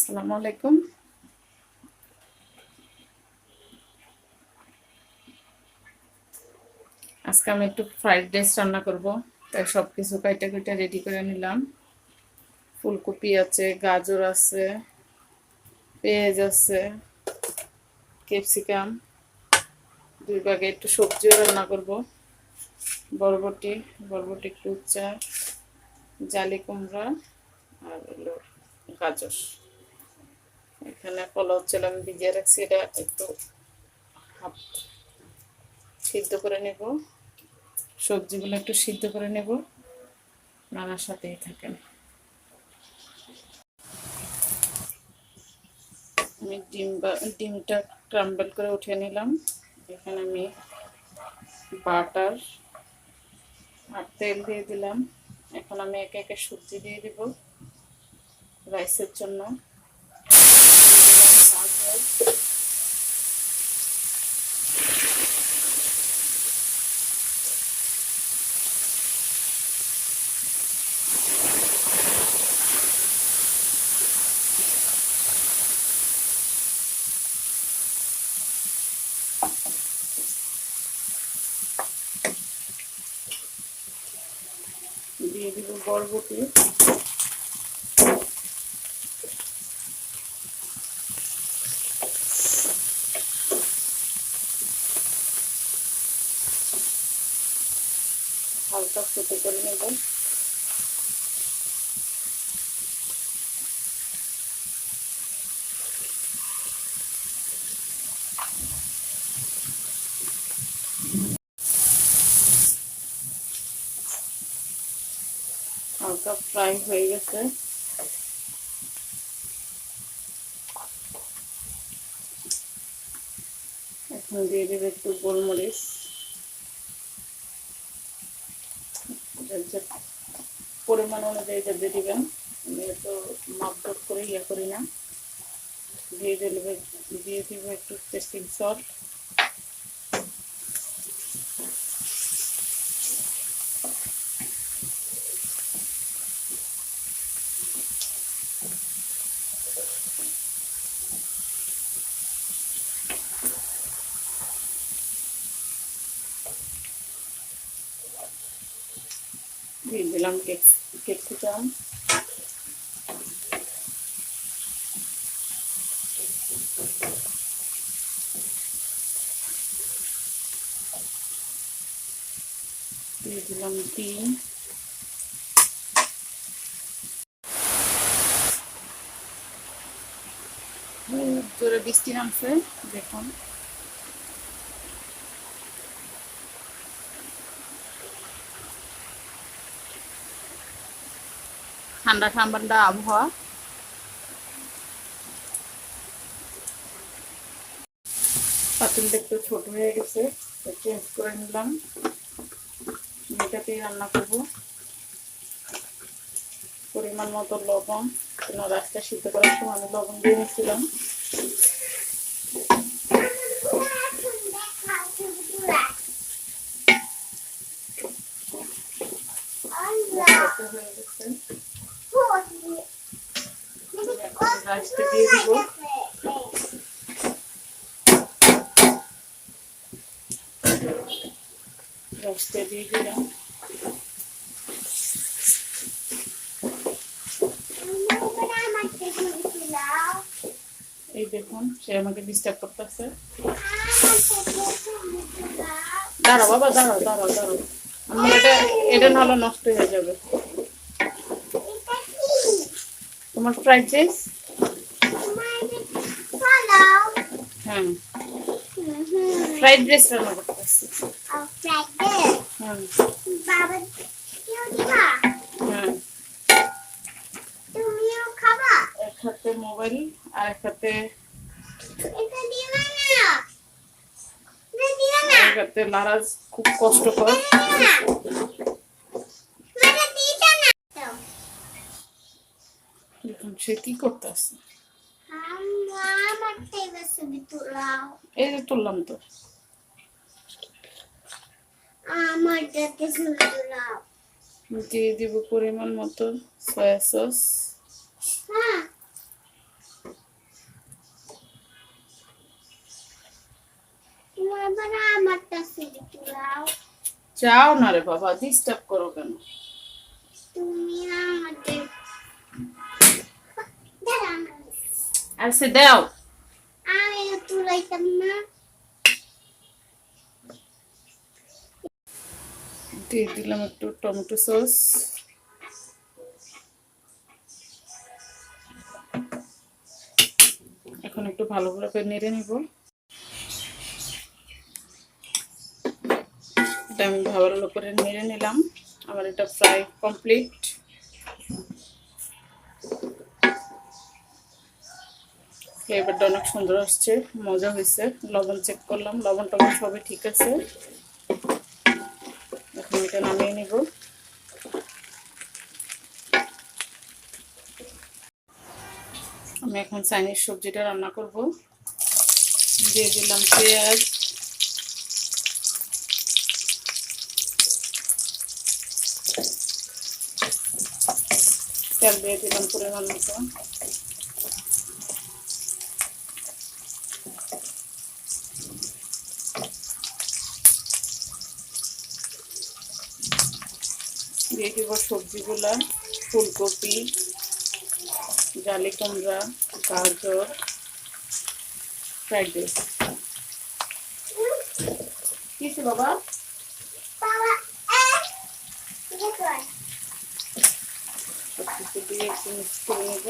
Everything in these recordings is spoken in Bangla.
আসসালামু আলাইকুম। আজকে আমি একটু ফ্রাইড রাইস রান্না করব, তাই সব কিছু কাইটা কুইটা রেডি করে নিলাম। ফুলকপি আছে, গাজর আছে, পেঁয়াজ আছে ক্যাপসিকাম দুই ভাগে একটু সবজিও রান্না করব। বরবটি বরবটি উচ্চা, জালি কুমড়া আর গাজর। এখানে পোলাও চাল আমি ভিজিয়ে রাখছি, এটা একটু সিদ্ধ করে নেব। সবজিগুলো একটু সিদ্ধ করে নেব, নানার সাথেই থাকেন। আমি ডিম ডিমটা ক্রাম্বল করে উঠিয়ে নিলাম। এখানে আমি বাটার আর তেল দিয়ে দিলাম। এখন আমি একে একে সবজি দিয়ে দিব রাইসের জন্য। গাজর দিয়ে দিব বরবটি। হালকা ফুটে করে নেব। হালকা ফ্রাই হয়ে গেছে। এখন দিয়ে দেবে একটু গোলমরিচ এটার যে পরিমাণ অনুযায়ী যাবে দিয়ে দিবেন। আমি তো মাপদর করে ইয়ে করি না। দিয়ে দিলে, দিয়ে দিব একটু টেস্টিং সল্ট দিয়ে দিলাম ক্যাপসিকাম দিয়ে দিলাম ডিম জোরে বৃষ্টি নামছে দেখুন ঠান্ডা ঠান্ডা আবহাওয়া। পাতুলটা একটু ছোট হয়ে গেছে চেঞ্জ করে নিলাম। এটাতেই রান্না করব। পরিমাণ মতো লবণ কেন রাস্তা সিদ্ধ করার সময় আমি লবণ দিয়ে নিয়েছিলাম হয়ে গেছে রাইসটা দিয়ে দিব রাইসটা দিয়ে দিলাম এই দেখুন সে আমাকে ডিস্টার্ব করতেছে। দাঁড়াও বাবা দাঁড়াও দাঁড়াও দাঁড়াও। এটা এটা নাহলে নষ্ট হয়ে যাবে। তোমার ফ্রাইড রাইস হ্যাঁ। ফ্রাইড রাইস রান্না হ্যাঁ। এক হাতে মোবাইল আর এক হাতে এটা দিবা না। এটা দিবা না। এক হাতে নারাজ খুব কষ্টকর এটা দিবা না। দেখুন সে কি ছবি তোলাও। এই যে তুললাম তো। আমার যাতে দিয়ে দিব পরিমাণ মতো সয়া সস চাও না রে বাবা ডিস্টার্ব করো কেন? তুমি আমাদের আর আচ্ছা, সে দাও। আমি তুলাইতাম না। দিয়ে দিলাম একটু টমেটো সস। এখন একটু ভালো করে নেড়ে নিব। এটা আমি ভালো করে নেড়ে নিলাম। আমার এটা প্রায় কমপ্লিট। ফ্লেভারটা অনেক সুন্দর আসছে, মজা হয়েছে। লবণ চেক করলাম লবণ টবণ সবই ঠিক আছে। এটা নামিয়ে নিব। আমি এখন চাইনিজ সবজিটা রান্না করব। দিয়ে দিলাম পেঁয়াজ। তেল দিয়ে দিলাম পরিমাণ মতো। দিয়ে দিব সবজিগুলা, ফুলকপি জালি কুমড়া গাজর, ফ্রাইড রাইস। কিছু বাবা? দিয়ে মিক্স করে নেব।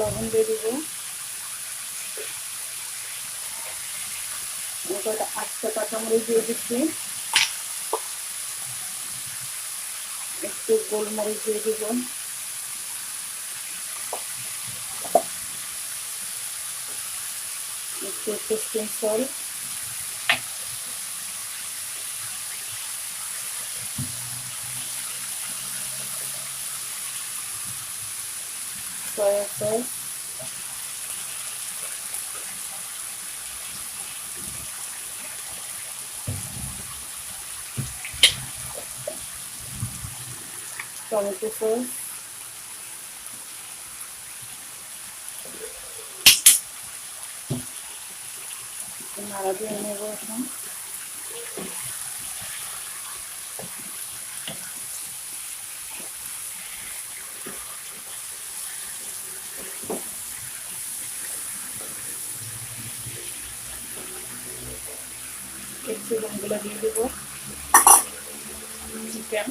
লবণ দিয়ে দিব। কটা আটটা কাঁচামরিচ দিয়ে দিচ্ছি। একটু গোলমরিচ দিয়ে দিব। একটু tasting salt. Sauce tomato sauce নাড়া দিয়ে নেব এখন ক্যাপসিকামগুলো দিয়ে দেবো। চিকেন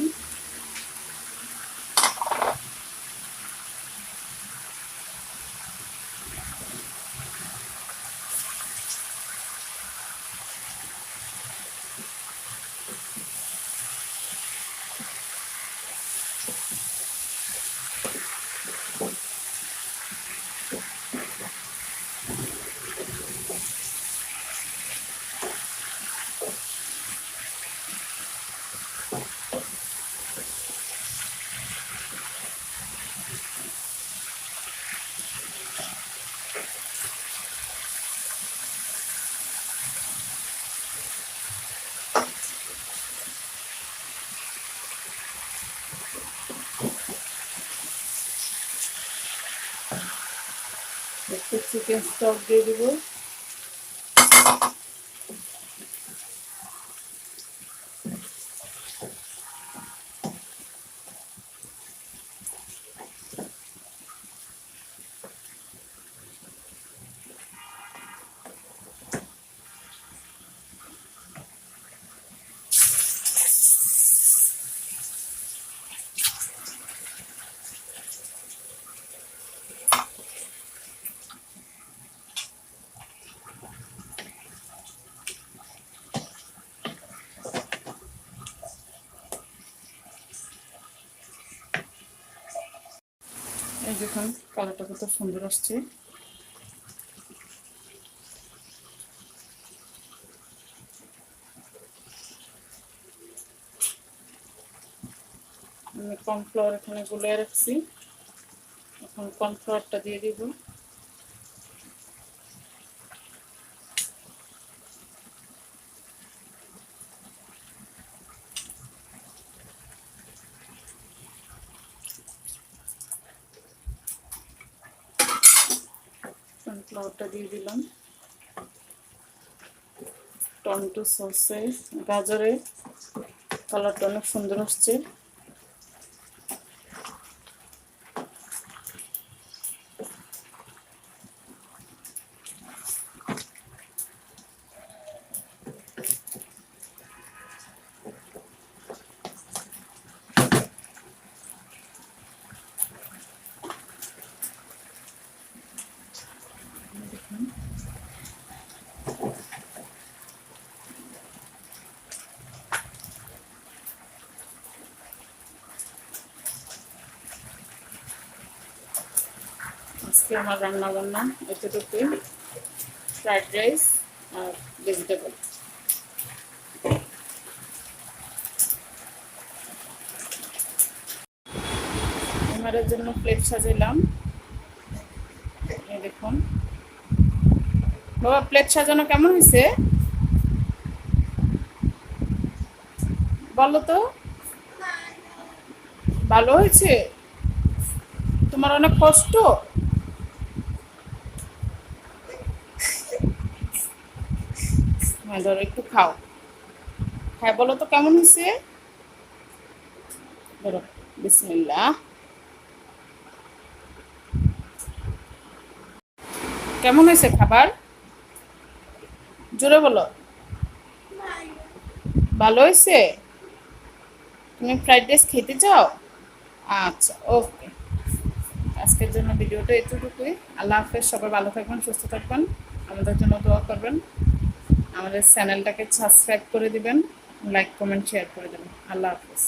চিকেন স্টক দিয়ে দিব। দেখুন কালারটা কত সুন্দর আসছে। কর্নফ্লাওয়ার এখানে গুলিয়ে রাখছি। এখন কর্নফ্লাওয়ারটা দিয়ে দিব। কর্নফ্লাওয়ারটা দিয়ে দিলাম। টমেটো সসে গাজরে কালারটা অনেক সুন্দর আসছে। আজকে আমার রান্না বান্না এতটুকুই। ফ্রাইড রাইস আর ভেজিটেবল এমারের জন্য প্লেট সাজাইলাম। দেখুন। বাবা প্লেট সাজানো কেমন হয়েছে? বলো তো? ভালো হয়েছে? তোমার অনেক কষ্ট? হ্যাঁ ধরো একটু খাও। হ্যাঁ বলো তো কেমন হয়েছে? ধরো, বিসমিল্লাহ। কেমন হয়েছে খাবার? জোরে বলো। ভালো হয়েছে? তুমি ফ্রাইড রাইস খেতে চাও? আচ্ছা ওকে আজকের জন্য ভিডিওটা এতটুকুই। আল্লাহ হাফেজ, সবাই ভালো থাকবেন, সুস্থ থাকবেন। আমাদের জন্য দোয়া করবেন। আমাদের চ্যানেলটাকে সাবস্ক্রাইব করে দিবেন লাইক কমেন্ট শেয়ার করে দেবেন। আল্লাহ হাফেজ।